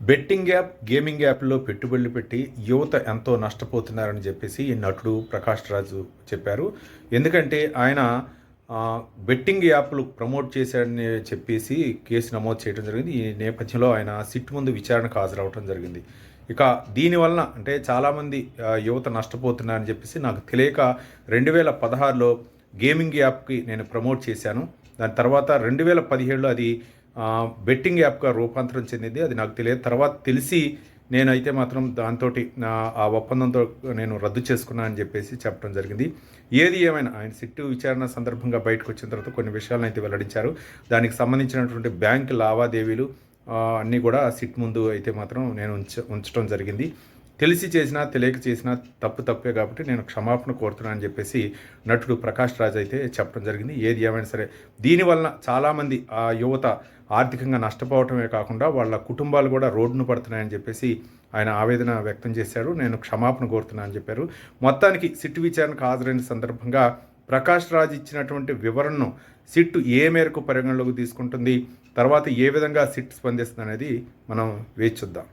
Betting app gaming యాప్లో పెట్టుబడులు పెట్టి యువత ఎంతో నష్టపోతున్నారని చెప్పేసి ఈ నటుడు ప్రకాష్ రాజు చెప్పారు. ఎందుకంటే ఆయన బెట్టింగ్ యాప్లు ప్రమోట్ చేశాడని చెప్పేసి కేసు నమోదు చేయడం జరిగింది. ఈ నేపథ్యంలో ఆయన సిట్ ముందు విచారణకు హాజరవడం జరిగింది. ఇక దీనివలన అంటే చాలామంది యువత నష్టపోతున్నారని చెప్పేసి నాకు తెలియక రెండు వేల పదహారులో గేమింగ్ యాప్కి నేను ప్రమోట్ చేశాను. దాని తర్వాత రెండు వేల పదిహేడులో అది బెట్టింగ్ యాప్గా రూపాంతరం చెందింది. అది నాకు తెలియదు. తర్వాత తెలిసి నేనైతే మాత్రం దాంతో ఆ ఒప్పందంతో నేను రద్దు చేసుకున్నా అని చెప్పేసి చెప్పడం జరిగింది. ఏది ఏమైనా ఆయన సిట్టు విచారణ సందర్భంగా బయటకు వచ్చిన తర్వాత కొన్ని విషయాలను అయితే వెల్లడించారు. దానికి సంబంధించినటువంటి బ్యాంక్ లావాదేవీలు అన్నీ కూడా సిట్ ముందు అయితే మాత్రం నేను ఉంచ ఉంచడం జరిగింది. తెలిసి చేసినా తెలియక చేసినా తప్పు తప్పే కాబట్టి నేను క్షమాపణ కోరుతున్నాను అని చెప్పేసి నటుడు ప్రకాష్ రాజ్ అయితే చెప్పడం జరిగింది. ఏది ఏమైనా సరే దీనివలన చాలామంది ఆ యువత ఆర్థికంగా నష్టపోవటమే కాకుండా వాళ్ళ కుటుంబాలు కూడా రోడ్డును పడుతున్నాయని చెప్పేసి ఆయన ఆవేదన వ్యక్తం చేశారు. నేను క్షమాపణ కోరుతున్నాను అని చెప్పారు. మొత్తానికి సిట్ విచారణకు హాజరైన సందర్భంగా ప్రకాష్ రాజ్ ఇచ్చినటువంటి వివరణను సిట్ ఏ మేరకు పరిగణలోకి తీసుకుంటుంది తర్వాత ఏ విధంగా సిట్ స్పందిస్తుంది అనేది మనం వేచి చూద్దాం.